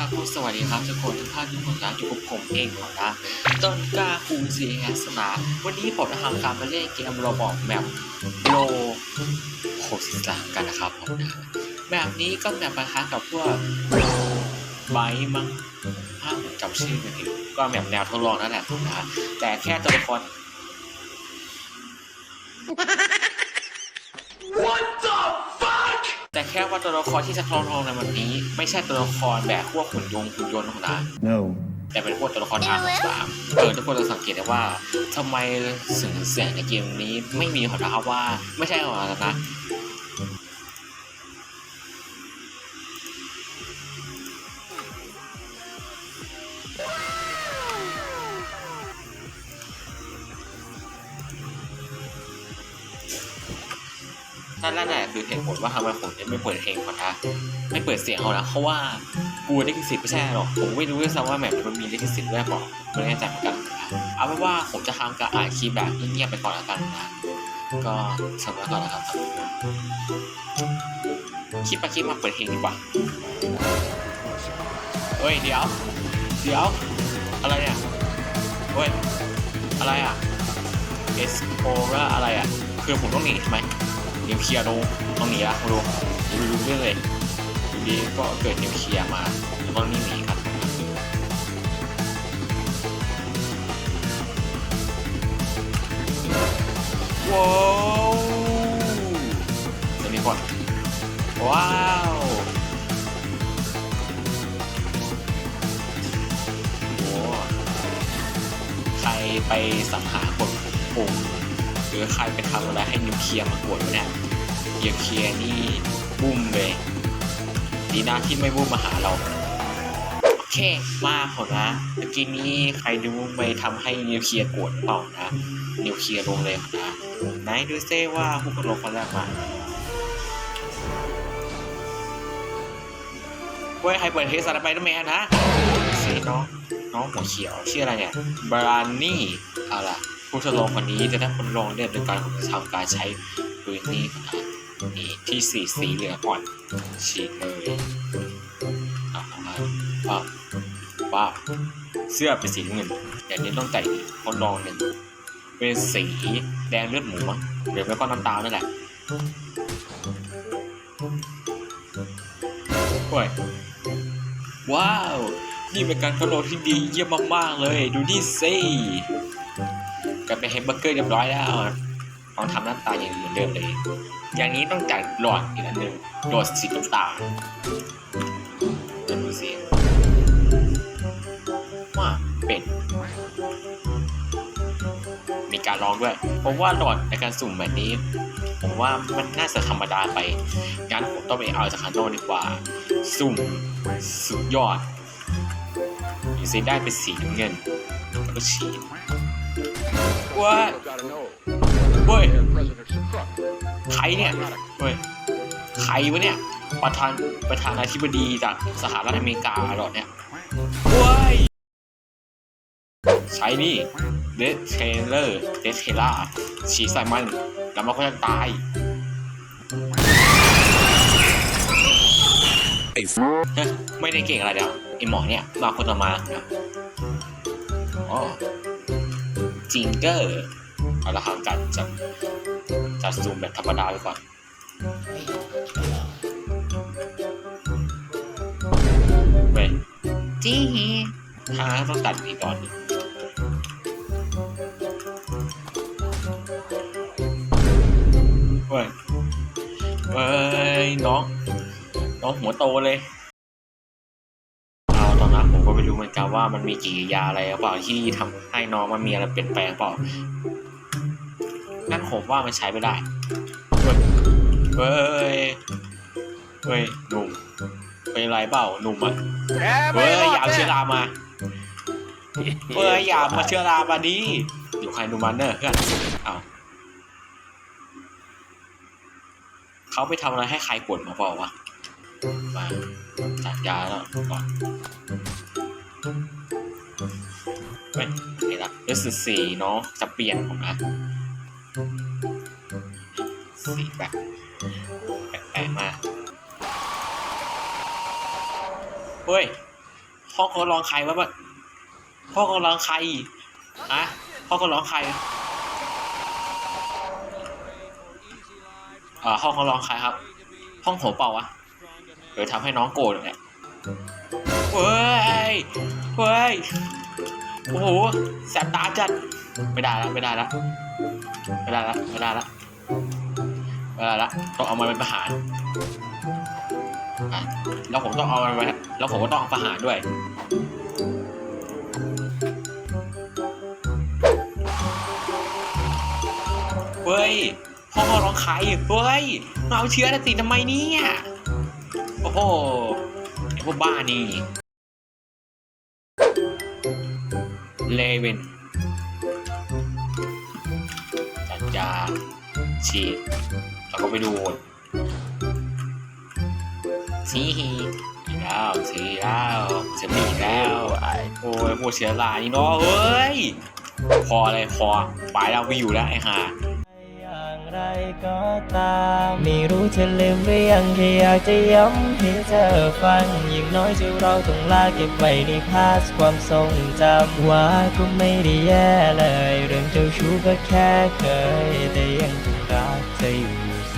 ครับผมสวัสดีครับทุกคนทุกท่านทุกคนนะอยู่กับผมเองของนะต้นกล้าคูซีแอสนา วันนี้ผมจะทำการมาเล่นเกมโรบอกแมปโลโคสิสลามกันนะครับผมนะแบบนี้ก็แบบประคักับพวกโลไบมั้งถ้าผมจำชื่อไม่ผิดก็แบบแนวทดลองนั่นแหละผมนะแต่แค่ตัวละคร แต่แค่ว่าตัวละครที่จะทดลองในวันนี้ ไม่ใช่ตัวละครแบบพวกหุ่นยนต์หุ่นยนต์ของนะ No. แต่เป็นพวกตัวละครทางสามเออทุกคนจะสังเกตได้ว่าทำไมเสียงเสียงในเกมนี้ไม่มีของนะครับว่าไม่ใช่ของเรานะ นั่นแหละคือเหตุผลว่าทำไมผมไม่เปิดเพลงก่อนนะไม่เปิดเสียงเขานะเพราะว่ากลัวลิขสิทธิ์ไม่ใช่หรอกผมไม่รู้ด้วยซ้ำว่าแมปมันมีลิขสิทธิ์ด้วยเปล่าไม่แน่ใจเหมือนกันนะเอาเป็นว่าผมจะทำการอ่านคลิปแบบเงียบๆไปก่อนแล้วกันนะก็สำหรับก่อนนะครับคลิปไปคลิปมาเปิดเพลงดีกว่าเฮ้ยเดี๋ยวเดี๋ยวอะไรเนี่ยเฮ้ยอะไรอะเอสโ r ราอะไรอะ คือผมต้องหนีใช่ไหม นิวเคลียร์ลงต้องหนีละมาดูดูดูเรื่องเลยอยู่ดีก็เกิดนิวเคลียร์มาแล้วก็นี่หนีครับว้าวเดี๋ยวนี้ก่อนว้าวโอ้ใครไปสังหารคนปุ่ม รือใครไปทำอะไรให้นิวเคลียร์มากดวะเนี่ยนิวเคลียร์นี่บุ้มเลย ดีนะที่ไม่บุ้มมาหาเรา โอเคมาขอนะเมื่อกี้นี้ใครดูไปทำให้นิวเคลียร์โกรธเปล่านะนิวเคลียร์ลงเลยขอนะไหนดูเซ่ว่าผู้กระโดดคนแรกมาเว้ยใครเปิดเทสซาร์ไปเดอร์แมนนะเซ่น้องน้องหัวเขียวชื่ออะไรเนี่ยบรานนี่เอาล่ะ ผู้ทดลองคนนี้จะได้ทดลองเรื่องโดยการทำการใช้ปืนนี้ขนาดนี้ที่สีสีเหลืองอ่อนฉีดเลยเอาออกมาว้าวว้าวเสื้อเป็นสีเงินอย่างนี้ต้องแต่ทดลองหนึ่งเป็นสีแดงเลือดหมูมั้งหรือไม่ก็น้ำตาลนั่นแหละโอ้ยว้าว นี่เป็นการทดลองที่ดีเยี่ยมมาก ๆ เลย ดูนี่สิ กลายเป็นแฮมเบอร์เกอร์เรียบร้อยแล้วลองทำหน้าตาอย่างเหมือนเดิมเลย อย่างนี้ต้องจัดหลอดอีกอันหนึ่งหลอดสีน้ำตาลดูสิว่าเป็นมีการลองด้วย เพราะว่าหลอดในการสุ่มแบบนี้ ผมว่ามันน่าจะธรรมดาไป งั้นผมต้องไปเอาจากข้างนอกดีกว่า สุ่มสุดยอดอีซีได้เป็นสีน้ำเงินแล้วก็ฉีด ว้าเว้ยใครเนี่ยเว้ยใครวะเนี่ยประธานประธานาธิบดีจากสหรัฐอเมริกาหรอเนี่ยเว้ยใช้นี่เดสเทเลอร์เดสเทล่าฉีดใส่มันแล้วมันก็จะตายไอ้ฮะไม่ได้เก่งอะไรเดี๋ยวไอหมอเนี่ยมาคนต่อมาอ๋อ จิงเกอร์เอาละครับจัดจัดจัดซูมแบบธรรมดาไปก่อนเว้ยจีทางต้องตัดอีกตอนหนึงเว้ยเว้ยน้อง น้องหัวโตเลย เหมือนกันว่ามันมีกี่ยาอะไรหรือเปล่าที่ทำให้น้องมันมีอะไรเปลี่ยนแปลงเปล่างั้นผมว่ามันใช้ไม่ได้เฮ้ยเฮ้ยเฮ้ยหนุ่มเป็นไรเปล่าหนุ่มอะเฮ้ยอย่าเอาเชื้อรามาเฮ้ยอย่ามาเชื้อรามาดิอยู่ใครดูมันเนอะเพื่อนเอาเขาไปทำอะไรให้ใครกดมาเปล่าวะมาจัดยาแล้วก่อน ไม่เห็นละเอสสี่เนาะจะเปลี่ยนผมนะสีแบบแปลกๆมากเฮ้ยพ่อเขาร้องใครวะแบบพ่อเขาร้องใครอะพ่อเขาร้องใครอ่าห้องเขาร้องใครครับ ห้องโถเปล่าวะเดี๋ยวทำให้น้องโกรธเนี่ย เว้ยเว้ยโอ้โหแสบตาจัดไม่ได้ล้วไม่ได้ล้วไม่ได้ล้วไม่ได้ล้วไม่ได้ล้วต้องเอามันเป็นประหารแล้วผมต้องเอามันไปแล้วผมก็ต้องเอาประหารด้วยเฮ้ยพ่อร้องใครเฮ้ยมาเอาเชื้อน่สิทำไมเนี่ยโอ้โห วกบ้านี่เลเวนจัดจาฉีดแล้วก็ไปดูซีฮีอีกแล้วซีแล้วเสียมีอีกแล้วไอ้โอ้ยพวกเชื้อรานี่เนาะเฮ้ย พอเลยพอไปแล้วไม่อยู่แล้วไอ้ห่า ไรก็ตามไม่รู้เธอลืมหรือยังแค่อยากจะย้ำให้เธอฟังอย่างน้อยที่เราต้องลาเก็บไว้ในพาสความทรงจำว่าก็ไม่ได้แย่เลย เรื่องเจ้าชู้ก็แค่เคย แต่ยังคงรักเธออยู่เส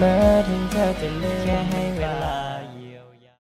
มอถึงเธอจะเลือกแค่ให้เวลา